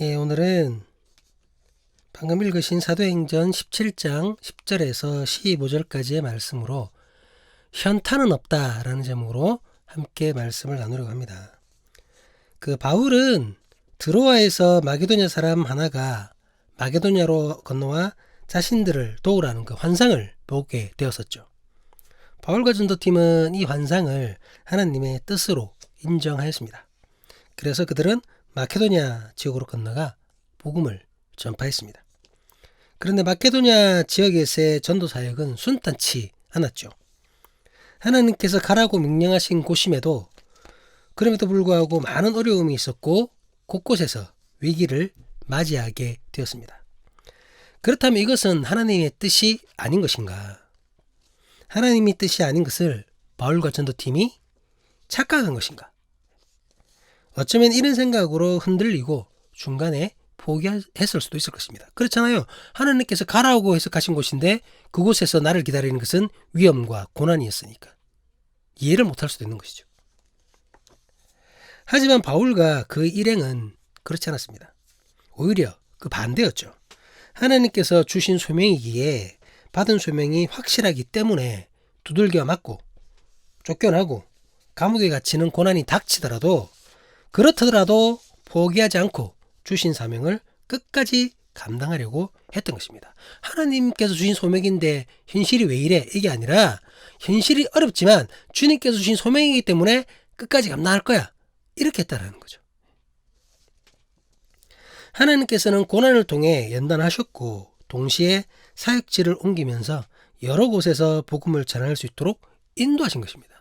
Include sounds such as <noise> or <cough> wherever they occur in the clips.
예, 오늘은 방금 읽으신 사도행전 17장 10절에서 15절까지의 말씀으로 현타는 없다라는 제목으로 함께 말씀을 나누려고 합니다. 그 바울은 드로아에서 마게도냐 사람 하나가 마게도냐로 건너와 자신들을 도우라는 그 환상을 보게 되었었죠. 바울과 전도팀은 이 환상을 하나님의 뜻으로 인정하였습니다. 그래서 그들은 마케도냐 지역으로 건너가 복음을 전파했습니다. 그런데 마케도냐 지역에서의 전도 사역은 순탄치 않았죠. 하나님께서 가라고 명령하신 곳임에도 그럼에도 불구하고 많은 어려움이 있었고 곳곳에서 위기를 맞이하게 되었습니다. 그렇다면 이것은 하나님의 뜻이 아닌 것인가? 하나님의 뜻이 아닌 것을 바울과 전도팀이 착각한 것인가? 어쩌면 이런 생각으로 흔들리고 중간에 포기했을 수도 있을 것입니다. 그렇잖아요. 하나님께서 가라고 해서 가신 곳인데 그곳에서 나를 기다리는 것은 위험과 고난이었으니까 이해를 못할 수도 있는 것이죠. 하지만 바울과 그 일행은 그렇지 않았습니다. 오히려 그 반대였죠. 하나님께서 주신 소명이기에 받은 소명이 확실하기 때문에 두들겨 맞고 쫓겨나고 감옥에 갇히는 고난이 닥치더라도 그렇더라도 포기하지 않고 주신 사명을 끝까지 감당하려고 했던 것입니다. 하나님께서 주신 소명인데 현실이 왜 이래? 이게 아니라 현실이 어렵지만 주님께서 주신 소명이기 때문에 끝까지 감당할 거야. 이렇게 했다라는 거죠. 하나님께서는 고난을 통해 연단하셨고 동시에 사역지를 옮기면서 여러 곳에서 복음을 전할 수 있도록 인도하신 것입니다.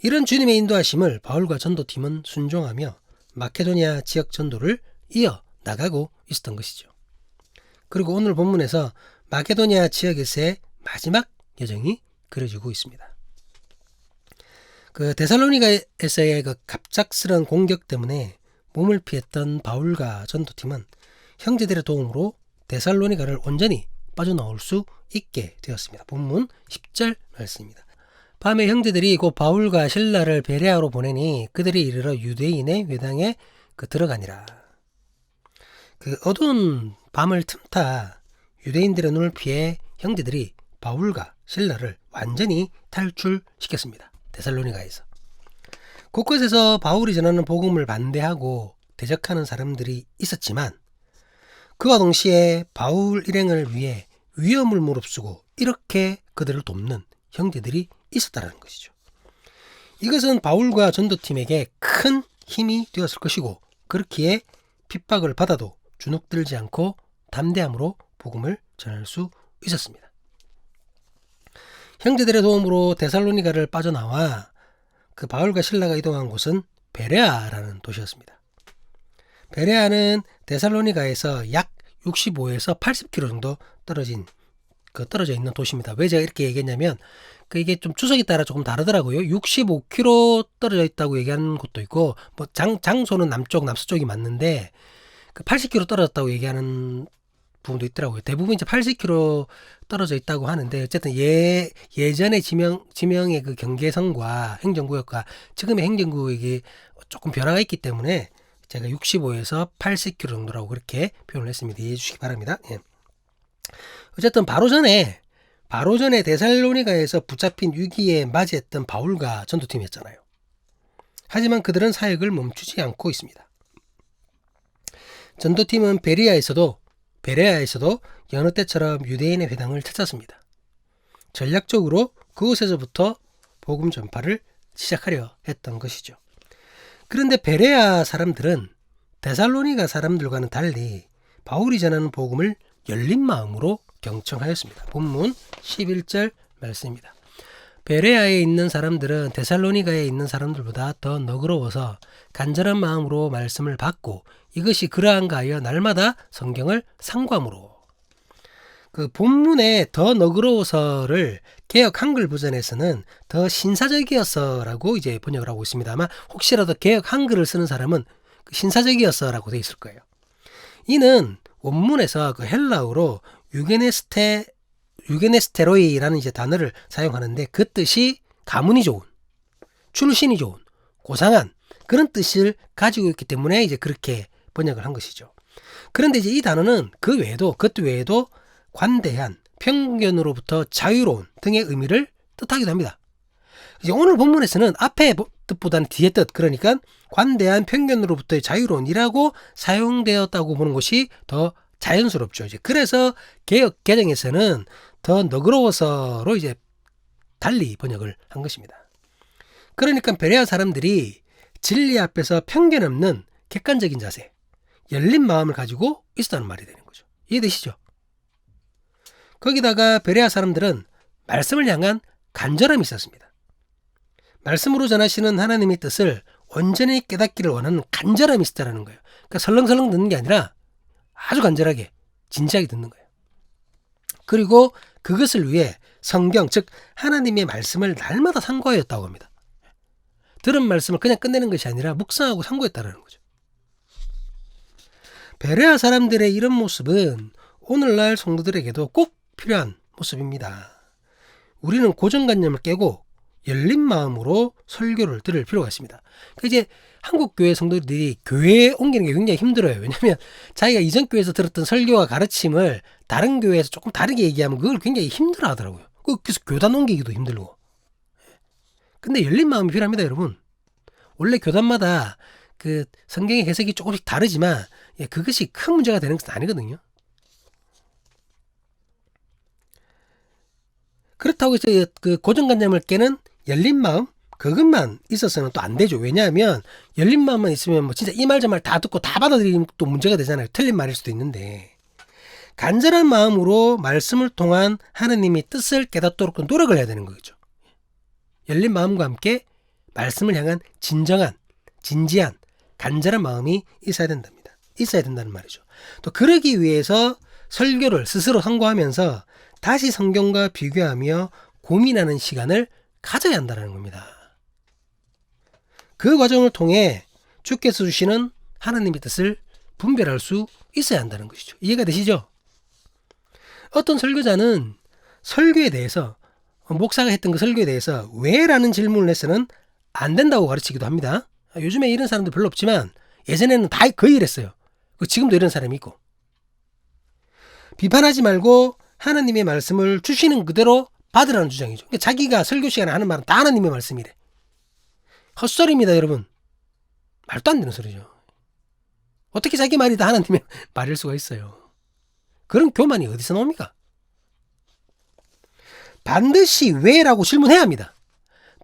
이런 주님의 인도하심을 바울과 전도팀은 순종하며 마케도니아 지역 전도를 이어 나가고 있었던 것이죠. 그리고 오늘 본문에서 마케도니아 지역에서의 마지막 여정이 그려지고 있습니다. 그 데살로니가에서의 그 갑작스러운 공격 때문에 몸을 피했던 바울과 전도팀은 형제들의 도움으로 데살로니가를 온전히 빠져나올 수 있게 되었습니다. 본문 10절 말씀입니다. 밤에 형제들이 곧 바울과 신라를 베레아로 보내니 그들이 이르러 유대인의 회당에 그 들어가니라. 그 어두운 밤을 틈타 유대인들의 눈을 피해 형제들이 바울과 신라를 완전히 탈출시켰습니다. 데살로니가에서. 곳곳에서 바울이 전하는 복음을 반대하고 대적하는 사람들이 있었지만 그와 동시에 바울 일행을 위해 위험을 무릅쓰고 이렇게 그들을 돕는 형제들이 있었다는 것이죠. 이것은 바울과 전도팀에게 큰 힘이 되었을 것이고 그렇기에 핍박을 받아도 주눅들지 않고 담대함으로 복음을 전할 수 있었습니다. 형제들의 도움으로 데살로니가를 빠져나와 그 바울과 신라가 이동한 곳은 베레아라는 도시였습니다. 베레아는 데살로니가에서 약 65에서 80km 정도 떨어진 그 떨어져 있는 도시입니다. 왜 제가 이렇게 얘기했냐면 그 이게 좀 추석에 따라 조금 다르더라고요. 65km 떨어져 있다고 얘기하는 곳도 있고 뭐 장, 장소는 남쪽 남서쪽이 맞는데 그 80km 떨어졌다고 얘기하는 부분도 있더라고요. 대부분 이제 80km 떨어져 있다고 하는데 어쨌든 예 예전의 지명 지명의 그 경계선과 행정구역과 지금의 행정구역이 조금 변화가 있기 때문에 제가 65에서 80km 정도라고 그렇게 표현을 했습니다. 이해해 주시기 바랍니다. 예. 어쨌든 바로 전에 바로 전에 데살로니가에서 붙잡힌 위기에 맞이했던 바울과 전도팀이었잖아요. 하지만 그들은 사역을 멈추지 않고 있습니다. 전도팀은 베리아에서도 베레아에서도 여느 때처럼 유대인의 회당을 찾았습니다. 전략적으로 그곳에서부터 복음 전파를 시작하려 했던 것이죠. 그런데 베레아 사람들은 데살로니가 사람들과는 달리 바울이 전하는 복음을 열린 마음으로 경청하였습니다. 본문 11절 말씀입니다. 베레아에 있는 사람들은 데살로니가에 있는 사람들보다 더 너그러워서 간절한 마음으로 말씀을 받고 이것이 그러한가 하여 날마다 성경을 상고함으로 그 본문에 더 너그러워서를 개혁 한글 버전에서는 더 신사적이어서라고 이제 번역을 하고 있습니다. 아마 혹시라도 개혁 한글을 쓰는 사람은 그 신사적이어서라고 되어 있을 거예요. 이는 원문에서 그 헬라어로 유게네스테 유게네스테로이라는 이제 단어를 사용하는데 그 뜻이 가문이 좋은, 출신이 좋은, 고상한 그런 뜻을 가지고 있기 때문에 이제 그렇게 번역을 한 것이죠. 그런데 이제 이 단어는 그 외에도 그것 외에도 관대한, 편견으로부터 자유로운 등의 의미를 뜻하기도 합니다. 이제 오늘 본문에서는 앞에 뜻보다는 뒤에 뜻 그러니까 관대한 편견으로부터의 자유로운이라고 사용되었다고 보는 것이 더 자연스럽죠. 이제 그래서 개혁 개정에서는 더 너그러워서로 이제 달리 번역을 한 것입니다. 그러니까 베레아 사람들이 진리 앞에서 편견 없는 객관적인 자세, 열린 마음을 가지고 있었다는 말이 되는 거죠. 이해되시죠? 거기다가 베레아 사람들은 말씀을 향한 간절함이 있었습니다. 말씀으로 전하시는 하나님의 뜻을 온전히 깨닫기를 원하는 간절함이 있었다는 거예요. 그러니까 설렁설렁 듣는 게 아니라 아주 간절하게 진지하게 듣는 거예요. 그리고 그것을 위해 성경 즉 하나님의 말씀을 날마다 상고하였다고 합니다. 들은 말씀을 그냥 끝내는 것이 아니라 묵상하고 상고했다라는 거죠. 베레아 사람들의 이런 모습은 오늘날 성도들에게도 꼭 필요한 모습입니다. 우리는 고정관념을 깨고 열린 마음으로 설교를 들을 필요가 있습니다. 그러니까 이제 한국 교회 성도들이 교회에 옮기는 게 굉장히 힘들어요. 왜냐하면 자기가 이전 교회에서 들었던 설교와 가르침을 다른 교회에서 조금 다르게 얘기하면 그걸 굉장히 힘들어 하더라고요. 그래서 교단 옮기기도 힘들고. 근데 열린 마음이 필요합니다, 여러분. 원래 교단마다 그 성경의 해석이 조금씩 다르지만 예, 그것이 큰 문제가 되는 것은 아니거든요. 그렇다고 해서 그 고정관념을 깨는 열린 마음 그것만 있어서는 또 안 되죠. 왜냐하면 열린 마음만 있으면 뭐 진짜 이 말 저 말 다 듣고 다 받아들이면 또 문제가 되잖아요. 틀린 말일 수도 있는데 간절한 마음으로 말씀을 통한 하느님의 뜻을 깨닫도록 노력을 해야 되는 거죠. 열린 마음과 함께 말씀을 향한 진정한 진지한 간절한 마음이 있어야 된답니다. 있어야 된다는 말이죠. 또 그러기 위해서 설교를 스스로 선고하면서 다시 성경과 비교하며 고민하는 시간을 가져야 한다는 겁니다. 그 과정을 통해 주께서 주시는 하나님의 뜻을 분별할 수 있어야 한다는 것이죠. 이해가 되시죠? 어떤 설교자는 설교에 대해서 목사가 했던 그 설교에 대해서 왜라는 질문을 해서는 안 된다고 가르치기도 합니다. 요즘에 이런 사람들 별로 없지만 예전에는 다 거의 이랬어요. 지금도 이런 사람이 있고. 비판하지 말고 하나님의 말씀을 주시는 그대로 받으라는 주장이죠. 그러니까 자기가 설교 시간에 하는 말은 다 하나님의 말씀이래. 헛소리입니다, 여러분. 말도 안 되는 소리죠. 어떻게 자기 말이 다 하나님의 <laughs> 말일 수가 있어요. 그런 교만이 어디서 나옵니까? 반드시 왜라고 질문해야 합니다.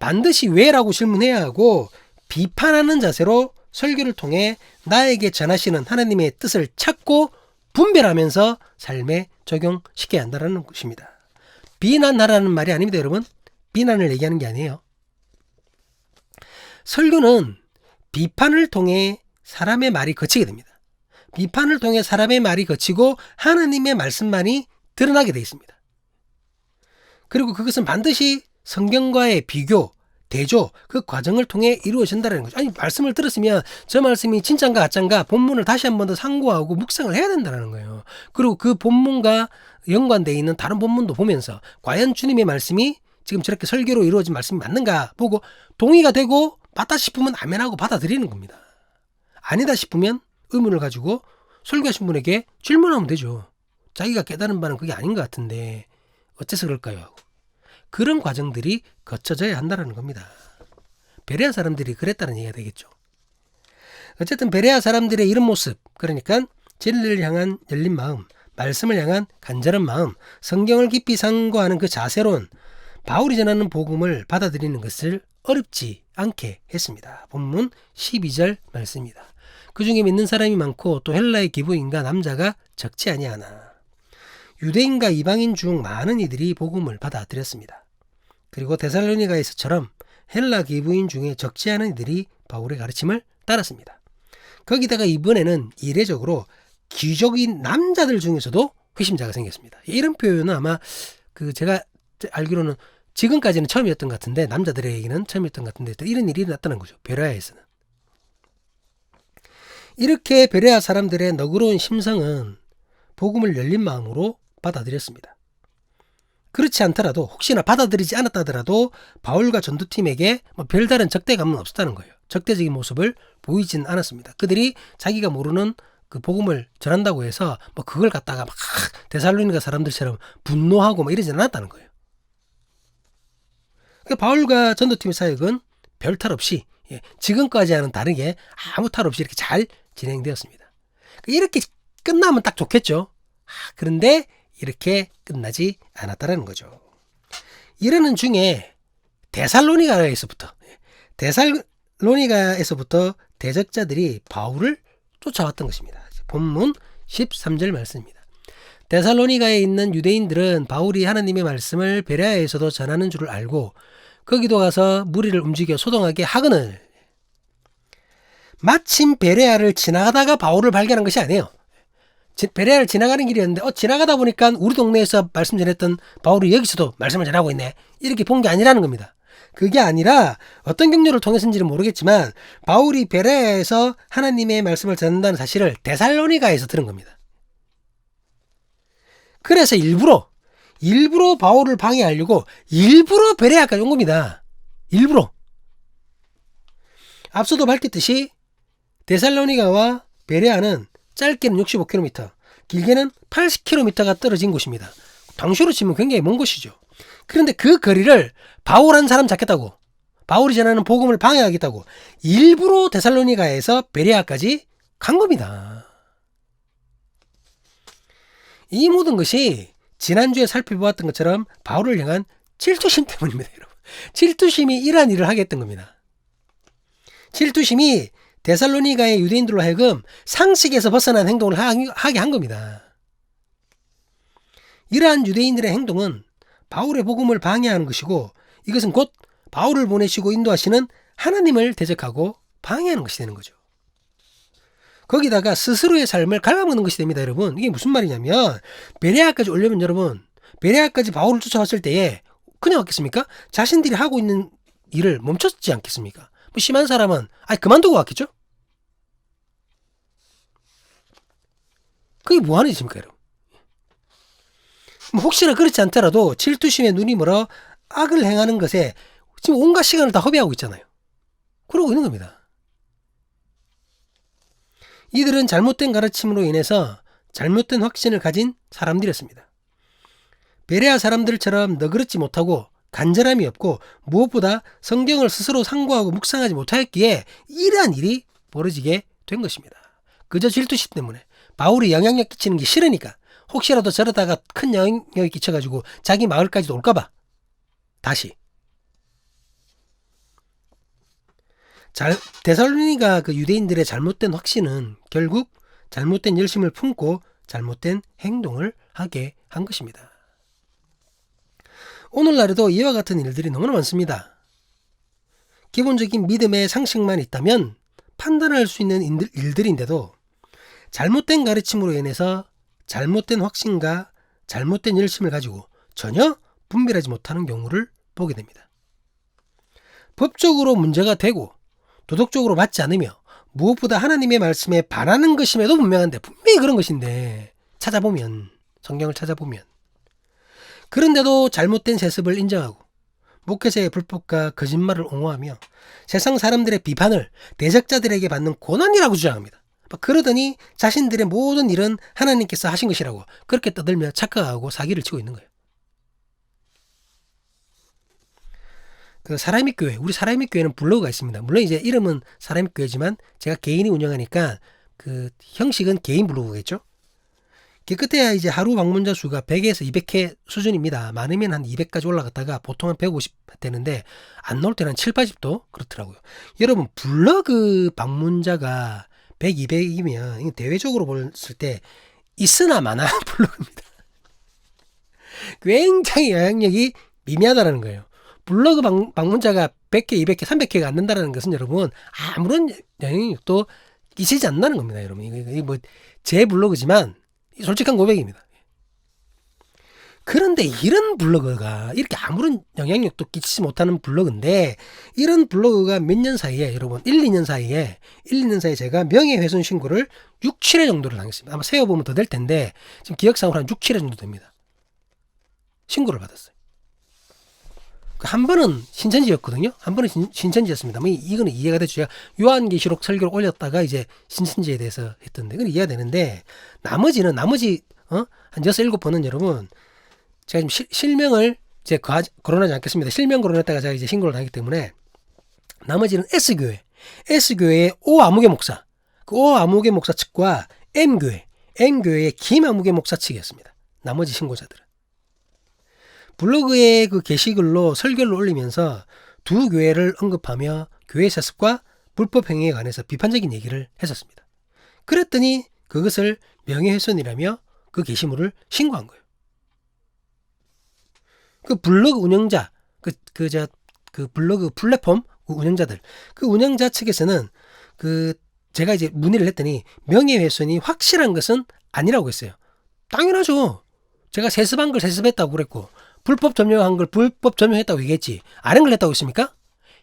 반드시 왜라고 질문해야 하고 비판하는 자세로 설교를 통해 나에게 전하시는 하나님의 뜻을 찾고 분별하면서 삶에 적용시켜야 한다는 것입니다. 비난하라는 말이 아닙니다, 여러분. 비난을 얘기하는 게 아니에요. 설교는 비판을 통해 사람의 말이 거치게 됩니다. 비판을 통해 사람의 말이 거치고 하나님의 말씀만이 드러나게 되어 있습니다. 그리고 그것은 반드시 성경과의 비교, 대조, 그 과정을 통해 이루어진다는 거죠. 아니, 말씀을 들었으면 저 말씀이 진짠가 가짠가 본문을 다시 한 번 더 상고하고 묵상을 해야 된다는 거예요. 그리고 그 본문과 연관되어 있는 다른 본문도 보면서 과연 주님의 말씀이 지금 저렇게 설교로 이루어진 말씀이 맞는가 보고 동의가 되고 맞다 싶으면 아멘하고 받아들이는 겁니다. 아니다 싶으면 의문을 가지고 설교하신 분에게 질문하면 되죠. 자기가 깨달은 바는 그게 아닌 것 같은데 어째서 그럴까요? 그런 과정들이 거쳐져야 한다는 겁니다. 베레아 사람들이 그랬다는 얘기가 되겠죠. 어쨌든 베레아 사람들의 이런 모습, 그러니까 진리를 향한 열린 마음, 말씀을 향한 간절한 마음, 성경을 깊이 상고하는 그 자세론 바울이 전하는 복음을 받아들이는 것을 어렵지 않게 했습니다. 본문 12절 말씀입니다. 그 중에 믿는 사람이 많고 또 헬라의 기부인과 남자가 적지 아니하나. 유대인과 이방인 중 많은 이들이 복음을 받아들였습니다. 그리고 데살로니가에서처럼 헬라 기부인 중에 적지 않은 이들이 바울의 가르침을 따랐습니다. 거기다가 이번에는 이례적으로 귀족인 남자들 중에서도 회심자가 생겼습니다. 이런 표현은 아마 그 제가 알기로는 지금까지는 처음이었던 것 같은데 남자들에게는 처음이었던 것 같은데 이런 일이 났다는 거죠. 베레아에서는. 이렇게 베레아 사람들의 너그러운 심성은 복음을 열린 마음으로 받아들였습니다. 그렇지 않더라도 혹시나 받아들이지 않았다 하더라도 바울과 전도팀에게 뭐 별다른 적대감은 없었다는 거예요. 적대적인 모습을 보이진 않았습니다. 그들이 자기가 모르는 그 복음을 전한다고 해서 뭐 그걸 갖다가 막 데살로니가 사람들처럼 분노하고 뭐 이러지 않았다는 거예요. 그러니까 바울과 전도팀의 사역은 별 탈 없이 예, 지금까지와는 다르게 아무 탈 없이 이렇게 잘 진행되었습니다. 이렇게 끝나면 딱 좋겠죠. 아, 그런데 이렇게 끝나지 않았다라는 거죠. 이러는 중에 데살로니가에서부터 예, 데살로니가에서부터 대적자들이 바울을 쫓아왔던 것입니다. 본문 13절 말씀입니다. 데살로니가에 있는 유대인들은 바울이 하나님의 말씀을 베레아에서도 전하는 줄을 알고 거기도 가서 무리를 움직여 소동하게 하거늘 마침 베레아를 지나가다가 바울을 발견한 것이 아니에요. 지- 베레아를 지나가는 길이었는데 어 지나가다 보니까 우리 동네에서 말씀 전했던 바울이 여기서도 말씀을 전하고 있네. 이렇게 본 게 아니라는 겁니다. 그게 아니라 어떤 경로를 통해서인지는 모르겠지만 바울이 베레아에서 하나님의 말씀을 전한다는 사실을 데살로니가에서 들은 겁니다. 그래서 일부러 일부러 바울을 방해하려고 일부러 베레아까지 온 겁니다. 일부러. 앞서도 밝혔듯이 데살로니가와 베레아는 짧게는 65km, 길게는 80km가 떨어진 곳입니다. 당시로 치면 굉장히 먼 곳이죠. 그런데 그 거리를 바울 한 사람 잡겠다고, 바울이 전하는 복음을 방해하겠다고 일부러 데살로니가에서 베레아까지 간 겁니다. 이 모든 것이 지난주에 살펴보았던 것처럼 바울을 향한 질투심 때문입니다, 여러분. <laughs> 질투심이 이러한 일을 하게 했던 겁니다. 질투심이 데살로니가의 유대인들로 하여금 상식에서 벗어난 행동을 하- 하게 한 겁니다. 이러한 유대인들의 행동은 바울의 복음을 방해하는 것이고 이것은 곧 바울을 보내시고 인도하시는 하나님을 대적하고 방해하는 것이 되는 거죠. 거기다가 스스로의 삶을 갉아먹는 것이 됩니다, 여러분. 이게 무슨 말이냐면 베레아까지 올려면 여러분 베레아까지 바울을 쫓아왔을 때에 그냥 왔겠습니까? 자신들이 하고 있는 일을 멈췄지 않겠습니까? 뭐 심한 사람은 아니 그만두고 왔겠죠? 그게 뭐 하는 짓입니까, 여러분? 뭐 혹시나 그렇지 않더라도 질투심에 눈이 멀어 악을 행하는 것에 지금 온갖 시간을 다 허비하고 있잖아요. 그러고 있는 겁니다. 이들은 잘못된 가르침으로 인해서 잘못된 확신을 가진 사람들이었습니다. 베레아 사람들처럼 너그럽지 못하고 간절함이 없고 무엇보다 성경을 스스로 상고하고 묵상하지 못하였기에 이러한 일이 벌어지게 된 것입니다. 그저 질투심 때문에 바울이 영향력 끼치는 게 싫으니까 혹시라도 저러다가 큰 영향력이 끼쳐가지고 자기 마을까지도 올까봐 다시 잘, 데살로니가 그 유대인들의 잘못된 확신은 결국 잘못된 열심을 품고 잘못된 행동을 하게 한 것입니다. 오늘날에도 이와 같은 일들이 너무나 많습니다. 기본적인 믿음의 상식만 있다면 판단할 수 있는 일들인데도 잘못된 가르침으로 인해서 잘못된 확신과 잘못된 열심을 가지고 전혀 분별하지 못하는 경우를 보게 됩니다. 법적으로 문제가 되고 도덕적으로 맞지 않으며 무엇보다 하나님의 말씀에 반하는 것임에도 분명한데 분명히 그런 것인데 찾아보면 성경을 찾아보면 그런데도 잘못된 세습을 인정하고 목회자의 불법과 거짓말을 옹호하며 세상 사람들의 비판을 대적자들에게 받는 고난이라고 주장합니다. 막 그러더니 자신들의 모든 일은 하나님께서 하신 것이라고 그렇게 떠들며 착각하고 사기를 치고 있는 거예요. 그 사람의 교회, 우리 사람의 교회는 블로그가 있습니다. 물론 이제 이름은 사람의 교회지만 제가 개인이 운영하니까 그 형식은 개인 블로그겠죠. 깨끗해야 이제 하루 방문자 수가 100에서 200회 수준입니다. 많으면 한 200까지 올라갔다가 보통 한 150 되는데 안 나올 때는 한 7, 80도 그렇더라고요. 여러분 블로그 방문자가 100, 200이면 대외적으로 봤을 때 있으나 마나 <laughs> 블로그입니다. 굉장히 영향력이 미미하다라는 거예요. 블로그 방, 방문자가 100개, 200개, 300개가 안 된다는 것은 여러분 아무런 영향력도 끼치지 않는다는 겁니다, 여러분. 이거 뭐제 블로그지만 솔직한 고백입니다. 그런데 이런 블로그가 이렇게 아무런 영향력도 끼치지 못하는 블로그인데 이런 블로그가 몇 년 사이에 여러분 1, 2년 사이에 1, 2년 사이에 제가 명예훼손 신고를 6, 7회 정도를 당했습니다. 아마 세어보면 더 될 텐데 지금 기억상으로 한 6, 7회 정도 됩니다. 신고를 받았어요. 한 번은 신천지였거든요. 한 번은 신, 신천지였습니다. 뭐 이- 이거는 이해가 되죠. 제가 요한계시록 설교를 올렸다가 이제 신천지에 대해서 했던데 그건 이해가 되는데 나머지는 나머지 어? 한 여섯 일곱 번은 여러분 제가 지금 실, 실명을 이제 거, 거론하지 않겠습니다. 실명 거론했다가 제가 이제 신고를 하기 때문에 나머지는 S교회, S교회의 O 아무개 목사, 그 O 아무개 목사 측과 M교회, M교회의 김 아무개 목사 측이었습니다. 나머지 신고자들은. 블로그에 그 게시글로 설교를 올리면서 두 교회를 언급하며 교회 세습과 불법 행위에 관해서 비판적인 얘기를 했었습니다. 그랬더니 그것을 명예훼손이라며 그 게시물을 신고한 거예요. 그 블로그 운영자, 그, 그, 저, 그 블로그 플랫폼 운영자들, 그 운영자 측에서는 그, 제가 이제 문의를 했더니 명예훼손이 확실한 것은 아니라고 했어요. 당연하죠. 제가 세습한 걸 세습했다고 그랬고, 불법 점유한 걸 불법 점유했다고 얘기했지. 아는 걸 했다고 했습니까?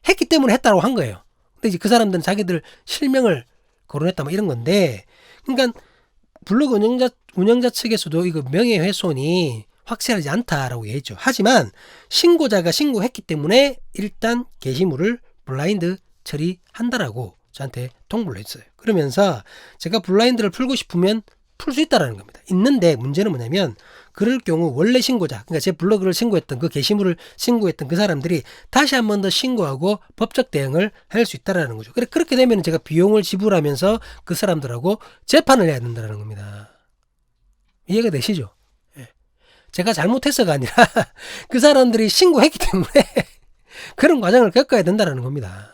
했기 때문에 했다고 한 거예요. 근데 이제 그 사람들은 자기들 실명을 거론했다 뭐 이런 건데, 그러니까 블로그 운영자 운영자 측에서도 이거 명예훼손이 확실하지 않다라고 얘기했죠. 하지만 신고자가 신고했기 때문에 일단 게시물을 블라인드 처리한다라고 저한테 통보를 했어요. 그러면서 제가 블라인드를 풀고 싶으면 풀 수 있다라는 겁니다. 있는데 문제는 뭐냐면 그럴 경우 원래 신고자, 그러니까 제 블로그를 신고했던 그 게시물을 신고했던 그 사람들이 다시 한 번 더 신고하고 법적 대응을 할 수 있다라는 거죠. 그래 그렇게 되면 제가 비용을 지불하면서 그 사람들하고 재판을 해야 된다는 겁니다. 이해가 되시죠? 예. 제가 잘못해서가 아니라 <laughs> 그 사람들이 신고했기 때문에 <laughs> 그런 과정을 겪어야 된다는 겁니다.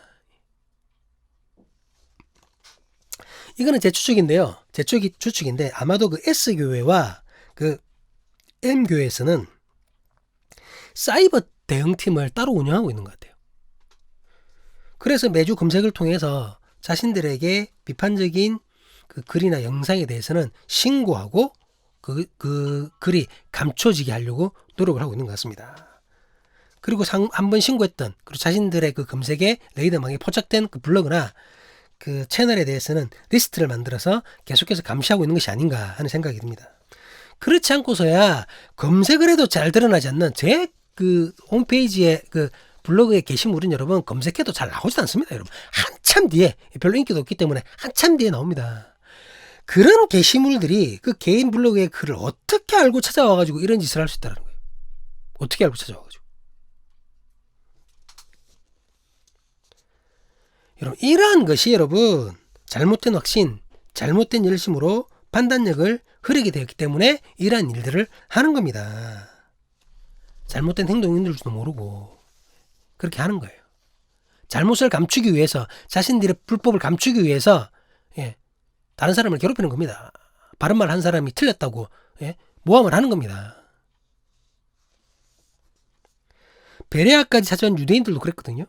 이거는 제 추측인데요. 제 추측이, 추측인데 아마도 그 S교회와 그 M교회에서는 사이버 대응팀을 따로 운영하고 있는 것 같아요. 그래서 매주 검색을 통해서 자신들에게 비판적인 그 글이나 영상에 대해서는 신고하고 그, 그 글이 감춰지게 하려고 노력을 하고 있는 것 같습니다. 그리고 한 번 신고했던 그리고 자신들의 그 검색에 레이더망에 포착된 그 블로그나 그 채널에 대해서는 리스트를 만들어서 계속해서 감시하고 있는 것이 아닌가 하는 생각이 듭니다. 그렇지 않고서야 검색을 해도 잘 드러나지 않는 제 그 홈페이지에 그 블로그의 게시물은 여러분 검색해도 잘 나오지 않습니다, 여러분. 한참 뒤에 별로 인기도 없기 때문에 한참 뒤에 나옵니다. 그런 게시물들이 그 개인 블로그의 글을 어떻게 알고 찾아와가지고 이런 짓을 할 수 있다는 거예요. 어떻게 알고 찾아와가지고. 여러분, 이러한 것이 여러분, 잘못된 확신, 잘못된 열심으로 판단력을 흐리게 되었기 때문에 이러한 일들을 하는 겁니다. 잘못된 행동인 줄도 모르고, 그렇게 하는 거예요. 잘못을 감추기 위해서, 자신들의 불법을 감추기 위해서, 예, 다른 사람을 괴롭히는 겁니다. 바른 말 한 사람이 틀렸다고, 예, 모함을 하는 겁니다. 베레아까지 찾아온 유대인들도 그랬거든요.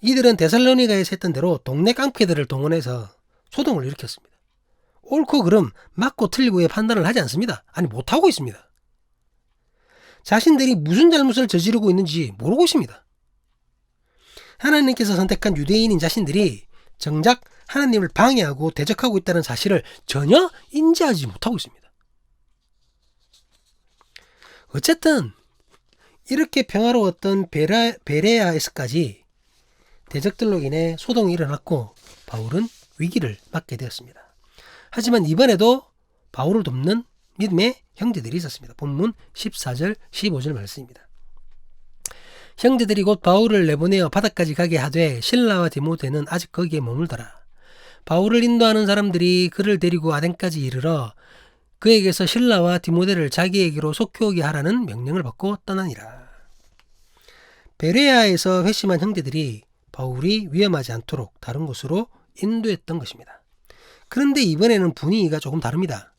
이들은 데살로니가에서 했던 대로 동네 깡패들을 동원해서 소동을 일으켰습니다. 옳고 그름, 맞고 틀리고의 판단을 하지 않습니다. 아니 못하고 있습니다. 자신들이 무슨 잘못을 저지르고 있는지 모르고 있습니다. 하나님께서 선택한 유대인인 자신들이 정작 하나님을 방해하고 대적하고 있다는 사실을 전혀 인지하지 못하고 있습니다. 어쨌든 이렇게 평화로웠던 베라, 베레아에서까지 대적들로 인해 소동이 일어났고 바울은 위기를 맞게 되었습니다. 하지만 이번에도 바울을 돕는 믿음의 형제들이 있었습니다. 본문 14절 15절 말씀입니다. 형제들이 곧 바울을 내보내어 바다까지 가게 하되 신라와 디모데는 아직 거기에 머물더라. 바울을 인도하는 사람들이 그를 데리고 아덴까지 이르러 그에게서 신라와 디모데를 자기에게로 속혀오게 하라는 명령을 받고 떠나니라. 베레아에서 회심한 형제들이 바울이 위험하지 않도록 다른 곳으로 인도했던 것입니다. 그런데 이번에는 분위기가 조금 다릅니다.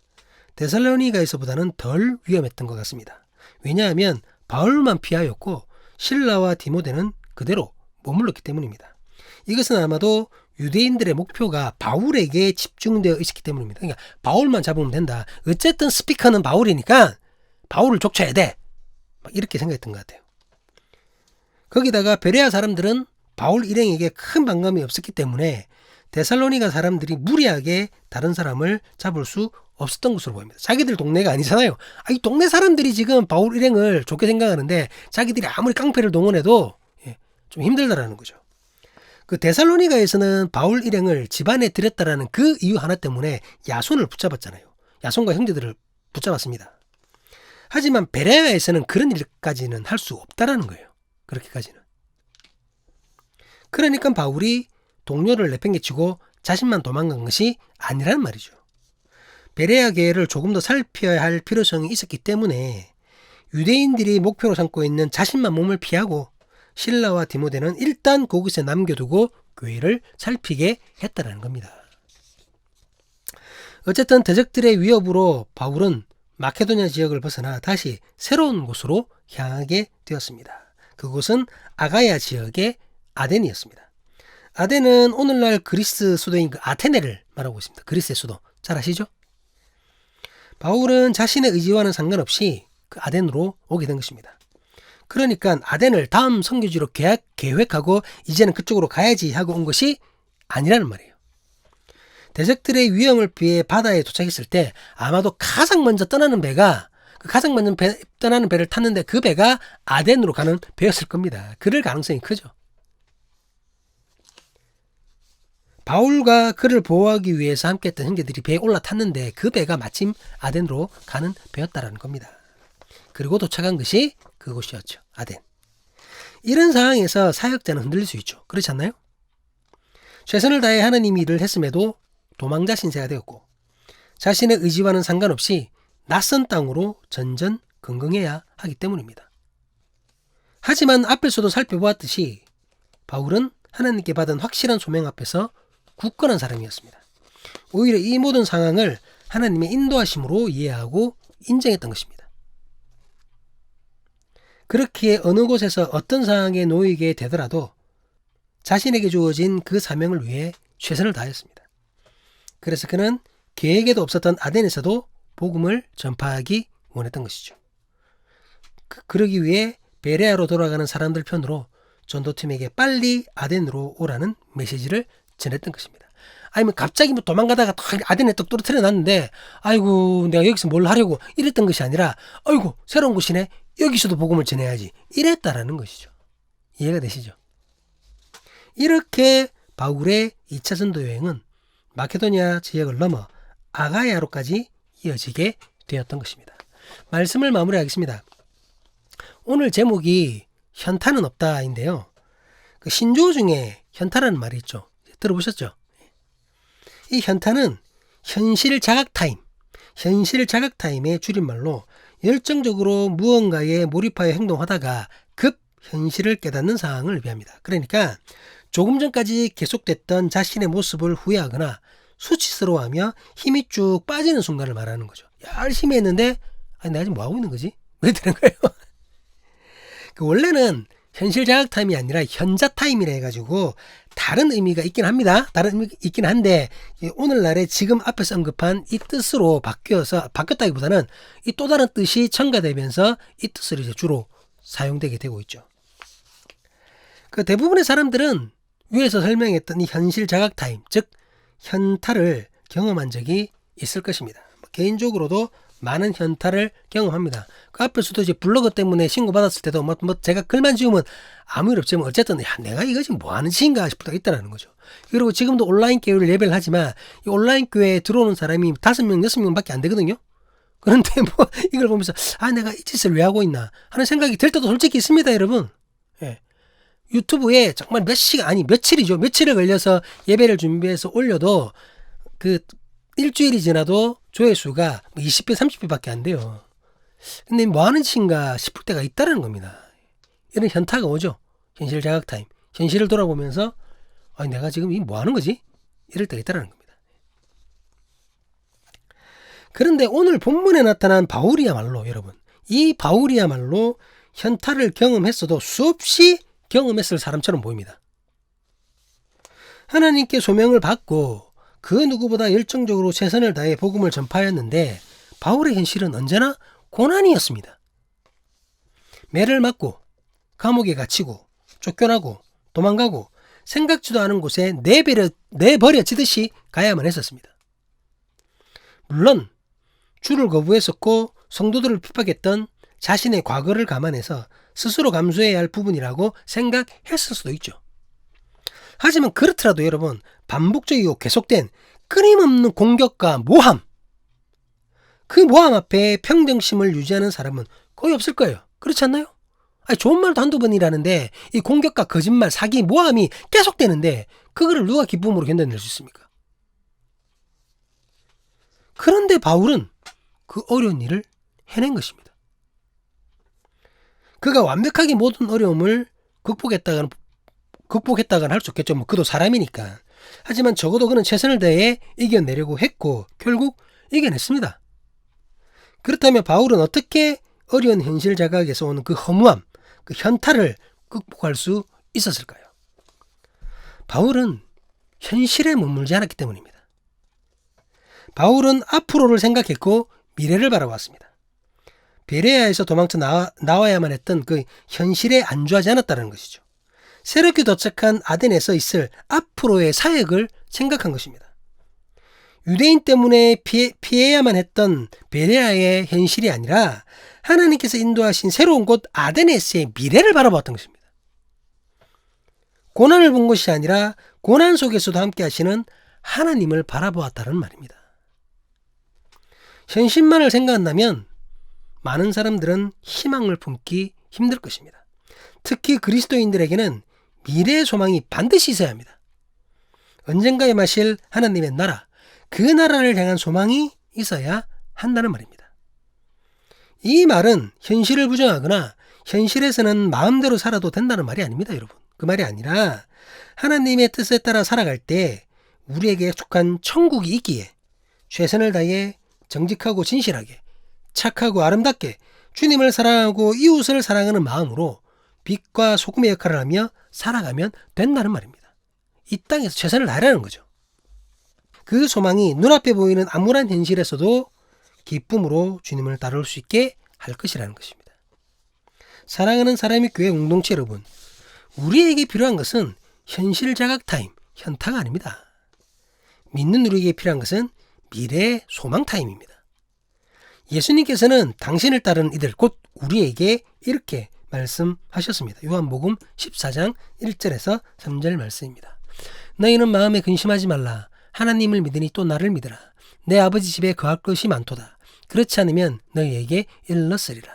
데살로니가에서보다는 덜 위험했던 것 같습니다. 왜냐하면 바울만 피하였고 신라와 디모데는 그대로 머물렀기 때문입니다. 이것은 아마도 유대인들의 목표가 바울에게 집중되어 있었기 때문입니다. 그러니까 바울만 잡으면 된다. 어쨌든 스피커는 바울이니까 바울을 족쳐야 돼. 막 이렇게 생각했던 것 같아요. 거기다가 베레아 사람들은 바울 일행에게 큰 반감이 없었기 때문에 데살로니가 사람들이 무리하게 다른 사람을 잡을 수 없었던 것으로 보입니다. 자기들 동네가 아니잖아요. 아, 이 동네 사람들이 지금 바울 일행을 좋게 생각하는데 자기들이 아무리 깡패를 동원해도 예, 좀 힘들다라는 거죠. 그 데살로니가에서는 바울 일행을 집안에 들였다라는 그 이유 하나 때문에 야손을 붙잡았잖아요. 야손과 형제들을 붙잡았습니다. 하지만 베레아에서는 그런 일까지는 할 수 없다라는 거예요. 그렇게까지는. 그러니까 바울이 동료를 내팽개치고 자신만 도망간 것이 아니라는 말이죠. 베레아 계를 조금 더 살펴야 할 필요성이 있었기 때문에 유대인들이 목표로 삼고 있는 자신만 몸을 피하고 신라와 디모데는 일단 그곳에 남겨두고 교회를 살피게 했다는 겁니다. 어쨌든 대적들의 위협으로 바울은 마케도냐 지역을 벗어나 다시 새로운 곳으로 향하게 되었습니다. 그곳은 아가야 지역의 아덴이었습니다. 아덴은 오늘날 그리스 수도인 그 아테네를 말하고 있습니다. 그리스의 수도. 잘 아시죠? 바울은 자신의 의지와는 상관없이 그 아덴으로 오게 된 것입니다. 그러니까 아덴을 다음 선교지로 계획, 계획하고 이제는 그쪽으로 가야지 하고 온 것이 아니라는 말이에요. 대적들의 위험을 피해 바다에 도착했을 때 아마도 가장 먼저 떠나는 배가 그 가장 먼저 배, 떠나는 배를 탔는데 그 배가 아덴으로 가는 배였을 겁니다. 그럴 가능성이 크죠. 바울과 그를 보호하기 위해서 함께했던 형제들이 배에 올라탔는데 그 배가 마침 아덴으로 가는 배였다라는 겁니다. 그리고 도착한 것이 그곳이었죠. 아덴. 이런 상황에서 사역자는 흔들릴 수 있죠. 그렇지 않나요? 최선을 다해 하나님 일을 했음에도 도망자 신세가 되었고 자신의 의지와는 상관없이 낯선 땅으로 전전 긍긍해야 하기 때문입니다. 하지만 앞에서도 살펴보았듯이 바울은 하나님께 받은 확실한 소명 앞에서 굳건한 사람이었습니다. 오히려 이 모든 상황을 하나님의 인도하심으로 이해하고 인정했던 것입니다. 그렇기에 어느 곳에서 어떤 상황에 놓이게 되더라도 자신에게 주어진 그 사명을 위해 최선을 다했습니다. 그래서 그는 계획에도 없었던 아덴에서도 복음을 전파하기 원했던 것이죠. 그, 그러기 위해 베레아로 돌아가는 사람들 편으로 전도팀에게 빨리 아덴으로 오라는 메시지를 전했던 것입니다. 아니면 갑자기 뭐 도망가다가 아덴에 떡 떨어뜨려 놨는데 아이고 내가 여기서 뭘 하려고 이랬던 것이 아니라 아이고 새로운 곳이네 여기서도 복음을 전해야지 이랬다라는 것이죠. 이해가 되시죠? 이렇게 바울의 2차 전도 여행은 마케도니아 지역을 넘어 아가야로까지 이어지게 되었던 것입니다. 말씀을 마무리하겠습니다. 오늘 제목이 현타는 없다인데요. 그 신조 중에 현타라는 말이 있죠. 들어보셨죠? 이 현타는 현실 자각 타임, 현실 자각 타임의 줄임말로 열정적으로 무언가에 몰입하여 행동하다가 급 현실을 깨닫는 상황을 의미합니다. 그러니까 조금 전까지 계속됐던 자신의 모습을 후회하거나 수치스러워하며 힘이 쭉 빠지는 순간을 말하는 거죠. 열심히 했는데 아니 내가 지금 뭐 하고 있는 거지? 왜 되는 거예요? <laughs> 그 원래는 현실 자각 타임이 아니라 현자 타임이라 해가지고 다른 의미가 있긴 합니다. 다른 의미가 있긴 한데 오늘날에 지금 앞에서 언급한 이 뜻으로 바뀌어서 바뀌었다기보다는 이 또 다른 뜻이 첨가되면서 이 뜻을 이제 주로 사용되게 되고 있죠. 그 대부분의 사람들은 위에서 설명했던 이 현실 자각 타임, 즉 현타를 경험한 적이 있을 것입니다. 뭐 개인적으로도 많은 현타를 경험합니다. 그 앞에서도 이제 블로그 때문에 신고받았을 때도 뭐, 뭐 제가 글만 지우면 아무 일 없지만 어쨌든 야, 내가 이거 지금 뭐 하는 짓인가 싶을 있다는 거죠. 그리고 지금도 온라인 교회를 예배를 하지만 이 온라인 교회에 들어오는 사람이 다섯 명, 여섯 명밖에 안 되거든요. 그런데 <laughs> 뭐 이걸 보면서 아 내가 이 짓을 왜 하고 있나 하는 생각이 들 때도 솔직히 있습니다, 여러분. 예. 유튜브에 정말 몇 시간 아니 며칠이죠 며칠을 걸려서 예배를 준비해서 올려도 그 일주일이 지나도 조회수가 20배 뭐 30배밖에 안 돼요. 근데 뭐 하는 짓인가 싶을 때가 있다는 겁니다. 이런 현타가 오죠. 현실 자각 타임. 현실을 돌아보면서 아 내가 지금 이 뭐 하는 거지? 이럴 때가 있다는 겁니다. 그런데 오늘 본문에 나타난 바울이야말로 여러분 이 바울이야말로 현타를 경험했어도 수없이 경험했을 사람처럼 보입니다. 하나님께 소명을 받고 그 누구보다 열정적으로 최선을 다해 복음을 전파하였는데 바울의 현실은 언제나 고난이었습니다. 매를 맞고 감옥에 갇히고 쫓겨나고 도망가고 생각지도 않은 곳에 내버려, 내버려지듯이 가야만 했었습니다. 물론 주를 거부했었고 성도들을 핍박했던 자신의 과거를 감안해서 스스로 감수해야 할 부분이라고 생각했을 수도 있죠. 하지만 그렇더라도 여러분 반복적이고 계속된 끊임없는 공격과 모함 그 모함 앞에 평정심을 유지하는 사람은 거의 없을 거예요. 그렇지 않나요? 아니, 좋은 말도 한두 번이라는데 이 공격과 거짓말, 사기, 모함이 계속되는데 그거를 누가 기쁨으로 견뎌낼 수 있습니까? 그런데 바울은 그 어려운 일을 해낸 것입니다. 그가 완벽하게 모든 어려움을 극복했다가는 극복했다가는 할 수 없겠죠. 뭐 그도 사람이니까. 하지만 적어도 그는 최선을 다해 이겨내려고 했고 결국 이겨냈습니다. 그렇다면 바울은 어떻게 어려운 현실 자각에서 오는 그 허무함, 그 현타를 극복할 수 있었을까요? 바울은 현실에 머물지 않았기 때문입니다. 바울은 앞으로를 생각했고 미래를 바라봤습니다. 베레아에서 도망쳐 나와, 나와야만 했던 그 현실에 안주하지 않았다는 것이죠. 새롭게 도착한 아덴에서 있을 앞으로의 사역을 생각한 것입니다. 유대인 때문에 피해, 피해야만 했던 베레아의 현실이 아니라 하나님께서 인도하신 새로운 곳 아데네스의 미래를 바라보았던 것입니다. 고난을 본 것이 아니라 고난 속에서도 함께 하시는 하나님을 바라보았다는 말입니다. 현실만을 생각한다면 많은 사람들은 희망을 품기 힘들 것입니다. 특히 그리스도인들에게는 미래의 소망이 반드시 있어야 합니다. 언젠가에 마실 하나님의 나라, 그 나라를 향한 소망이 있어야 한다는 말입니다. 이 말은 현실을 부정하거나 현실에서는 마음대로 살아도 된다는 말이 아닙니다, 여러분. 그 말이 아니라 하나님의 뜻에 따라 살아갈 때 우리에게 속한 천국이 있기에 최선을 다해 정직하고 진실하게 착하고 아름답게 주님을 사랑하고 이웃을 사랑하는 마음으로 빛과 소금의 역할을 하며 살아가면 된다는 말입니다. 이 땅에서 최선을 다하라는 거죠. 그 소망이 눈앞에 보이는 암울한 현실에서도 기쁨으로 주님을 따라올 수 있게 할 것이라는 것입니다. 사랑하는 사람이 교회 공동체 여러분, 우리에게 필요한 것은 현실 자각 타임, 현타가 아닙니다. 믿는 우리에게 필요한 것은 미래의 소망 타임입니다. 예수님께서는 당신을 따르는 이들 곧 우리에게 이렇게 말씀하셨습니다. 요한복음 14장 1절에서 3절 말씀입니다. 너희는 마음에 근심하지 말라. 하나님을 믿으니 또 나를 믿으라. 내 아버지 집에 거할 것이 많도다. 그렇지 않으면 너희에게 일렀으리라.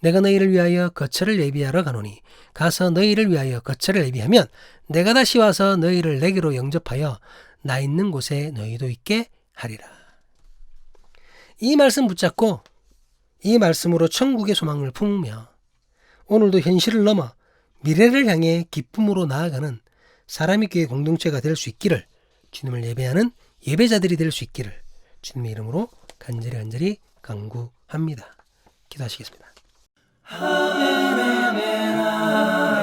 내가 너희를 위하여 거처를 예비하러 가노니 가서 너희를 위하여 거처를 예비하면 내가 다시 와서 너희를 내게로 영접하여 나 있는 곳에 너희도 있게 하리라. 이 말씀 붙잡고 이 말씀으로 천국의 소망을 품으며 오늘도 현실을 넘어 미래를 향해 기쁨으로 나아가는 사람의 교회 공동체가 될 수 있기를 주님을 예배하는 예배자들이 될 수 있기를 주님의 이름으로 간절히 간절히 강구합니다. 기도하시겠습니다. 아멘, 아멘, 아멘.